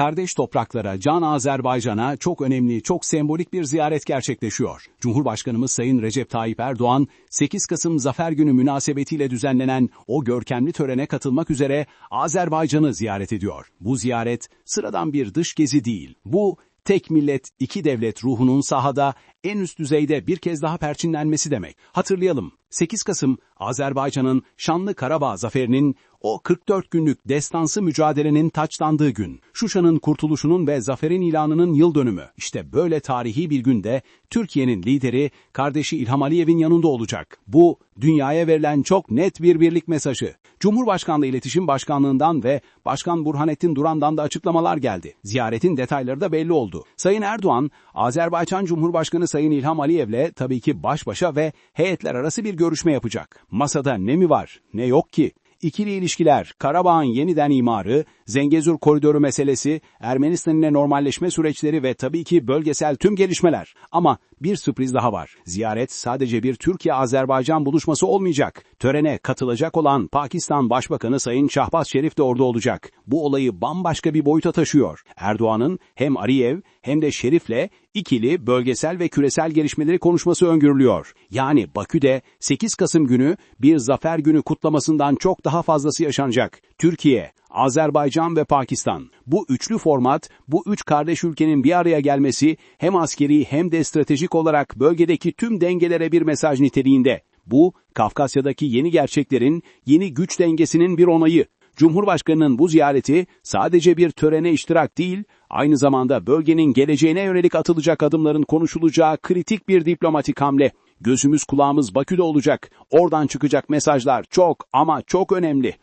kardeş topraklara, Can Azerbaycan'a çok önemli, çok sembolik bir ziyaret gerçekleşiyor. Cumhurbaşkanımız Sayın Recep Tayyip Erdoğan, 8 Kasım Zafer Günü münasebetiyle düzenlenen o görkemli törene katılmak üzere Azerbaycan'ı ziyaret ediyor. Bu ziyaret sıradan bir dış gezi değil. Bu tek millet, iki devlet ruhunun sahada en üst düzeyde bir kez daha perçinlenmesi demek. Hatırlayalım, 8 Kasım Azerbaycan'ın Şanlı Karabağ zaferinin o 44 günlük destansı mücadelenin taçlandığı gün. Şuşa'nın kurtuluşunun ve zaferin ilanının yıl dönümü. İşte böyle tarihi bir günde Türkiye'nin lideri kardeşi İlham Aliyev'in yanında olacak. Bu dünyaya verilen çok net bir birlik mesajı. Cumhurbaşkanlığı İletişim Başkanlığından ve Başkan Burhanettin Duran'dan da açıklamalar geldi. Ziyaretin detayları da belli oldu. Sayın Erdoğan, Azerbaycan Cumhurbaşkanı Sayın İlham Aliyev'le tabii ki baş başa ve heyetler arası bir görüşme yapacak. Masada ne mi var, ne yok ki? İkili ilişkiler, Karabağ'ın yeniden imarı, Zengezur koridoru meselesi, Ermenistan ile normalleşme süreçleri ve tabii ki bölgesel tüm gelişmeler. Ama bir sürpriz daha var. Ziyaret sadece bir Türkiye-Azerbaycan buluşması olmayacak. Törene katılacak olan Pakistan Başbakanı Sayın Şahbaz Şerif de orada olacak. Bu olayı bambaşka bir boyuta taşıyor. Erdoğan'ın hem Aliyev hem de Şerif'le ikili, bölgesel ve küresel gelişmeleri konuşması öngörülüyor. Yani Bakü'de 8 Kasım günü bir zafer günü kutlamasından çok daha fazlası yaşanacak. Türkiye, Azerbaycan ve Pakistan. Bu üçlü format, bu üç kardeş ülkenin bir araya gelmesi hem askeri hem de stratejik olarak bölgedeki tüm dengelere bir mesaj niteliğinde. Bu, Kafkasya'daki yeni gerçeklerin, yeni güç dengesinin bir onayı. Cumhurbaşkanının bu ziyareti sadece bir törene iştirak değil, aynı zamanda bölgenin geleceğine yönelik atılacak adımların konuşulacağı kritik bir diplomatik hamle. Gözümüz kulağımız Bakü'de olacak. Oradan çıkacak mesajlar çok ama çok önemli.